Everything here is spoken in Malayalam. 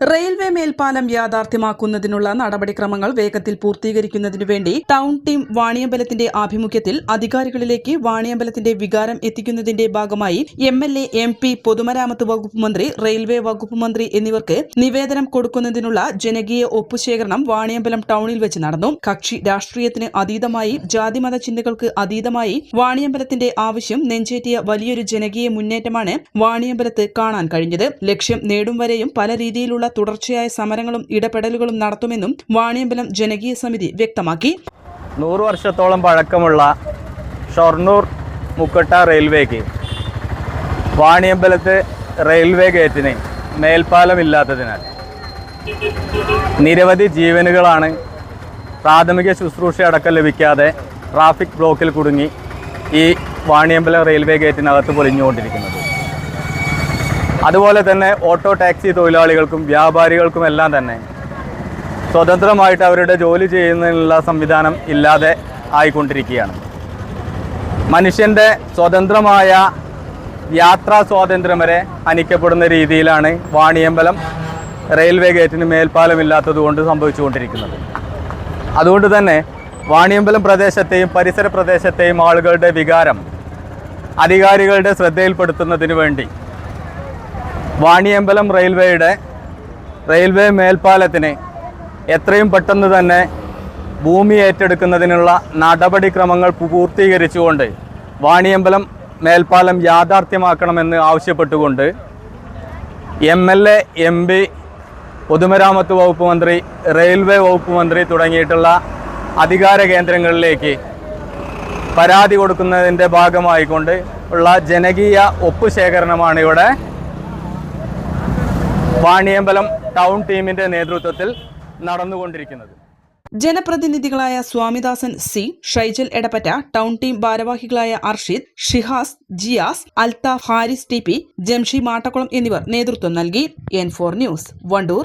railway മേൽപ്പാലം യാഥാർത്ഥ്യമാക്കുന്നതിനുള്ള നടപടിക്രമങ്ങൾ വേഗത്തിൽ പൂർത്തീകരിക്കുന്നതിനു വേണ്ടി ടൗൺ ടീം വാണിയമ്പലത്തിന്റെ ആഭിമുഖ്യത്തിൽ അധികാരികളിലേക്ക് വാണിയമ്പലത്തിന്റെ വികാരം എത്തിക്കുന്നതിന്റെ ഭാഗമായി M L A M P പൊതുമരാമത്ത് വകുപ്പ് മന്ത്രി റെയിൽവേ വകുപ്പ് മന്ത്രി എന്നിവർക്ക് നിവേദനം കൊടുക്കുന്നതിനുള്ള ജനകീയ ഒപ്പുശേഖരണം വാണിയമ്പലം ടൗണിൽ വെച്ച് നടന്നു. കക്ഷി രാഷ്ട്രീയത്തിന് അതീതമായി ജാതിമത ചിന്തകൾക്ക് അതീതമായി വാണിയമ്പലത്തിന്റെ ആവശ്യം നെഞ്ചേറ്റിയ വലിയൊരു ജനകീയ മുന്നേറ്റമാണ് വാണിയമ്പലത്ത് കാണാൻ കഴിഞ്ഞത്. ലക്ഷ്യം നേടും വരെയും പല രീതിയിലുള്ള തുടർച്ചയായ സമരങ്ങളും ഇടപെടലുകളും നടത്തുമെന്നും വാണിയമ്പലം ജനകീയ സമിതി വ്യക്തമാക്കി. നൂറ് വർഷത്തോളം പഴക്കമുള്ള ഷൊർണൂർ മുക്കട്ട റെയിൽവേക്ക് വാണിയമ്പലത്തെ റെയിൽവേ ഗേറ്റിന് മേൽപ്പാലമില്ലാത്തതിനാൽ നിരവധി ജീവനുകളാണ് പ്രാഥമിക ശുശ്രൂഷ അടക്കം ലഭിക്കാതെ ട്രാഫിക് ബ്ലോക്കിൽ കുടുങ്ങി ഈ വാണിയമ്പലം റെയിൽവേ ഗേറ്റിനകത്ത് പൊലിഞ്ഞുകൊണ്ടിരിക്കുന്നത് അതുപോലെ തന്നെ ഓട്ടോ ടാക്സി തൊഴിലാളികൾക്കും വ്യാപാരികൾക്കും എല്ലാം തന്നെ സ്വതന്ത്രമായിട്ട് അവരുടെ ജോലി ചെയ്യുന്നതിനുള്ള സംവിധാനം ഇല്ലാതെ ആയിക്കൊണ്ടിരിക്കുകയാണ്. മനുഷ്യന്റെ സ്വതന്ത്രമായ യാത്രാ സ്വാതന്ത്ര്യം വരെ ഹനിക്കപ്പെടുന്ന രീതിയിലാണ് വാണിയമ്പലം റെയിൽവേ ഗേറ്റിന് മേൽപ്പാലമില്ലാത്തത് കൊണ്ട് സംഭവിച്ചുകൊണ്ടിരിക്കുന്നത്. അതുകൊണ്ട് തന്നെ വാണിയമ്പലം പ്രദേശത്തെയും പരിസര പ്രദേശത്തെയും ആളുകളുടെ വികാരം അധികാരികളുടെ ശ്രദ്ധയിൽപ്പെടുത്തുന്നതിന് വേണ്ടി വാണിയമ്പലം റെയിൽവേയുടെ റെയിൽവേ മേൽപ്പാലത്തിന് എത്രയും പെട്ടെന്ന് തന്നെ ഭൂമി ഏറ്റെടുക്കുന്നതിനുള്ള നടപടിക്രമങ്ങൾ പൂർത്തീകരിച്ചുകൊണ്ട് വാണിയമ്പലം മേൽപ്പാലം യാഥാർത്ഥ്യമാക്കണമെന്ന് ആവശ്യപ്പെട്ടുകൊണ്ട് M L A M P പൊതുമരാമത്ത് വകുപ്പ് മന്ത്രി റെയിൽവേ വകുപ്പ് മന്ത്രി തുടങ്ങിയിട്ടുള്ള അധികാര കേന്ദ്രങ്ങളിലേക്ക് പരാതി കൊടുക്കുന്നതിന്റെ ഭാഗമായിക്കൊണ്ട് ഉള്ള ജനകീയ ഒപ്പ് ശേഖരണമാണ് ഇവിടെ വാണിയമ്പലം ടൗൺ ടീമിന്റെ നേതൃത്വത്തിൽ നടന്നുകൊണ്ടിരിക്കുന്നത്. ജനപ്രതിനിധികളായ Swamidasan C Shaijal Edappatta town team ഭാരവാഹികളായ അർഷിദ് ഷിഹാസ് ജിയാസ് അൽതാഫ് ഹാരിസ് ടി പി ജംഷി മാട്ടക്കുളം എന്നിവർ നേതൃത്വം നൽകി. N four news Wandoor.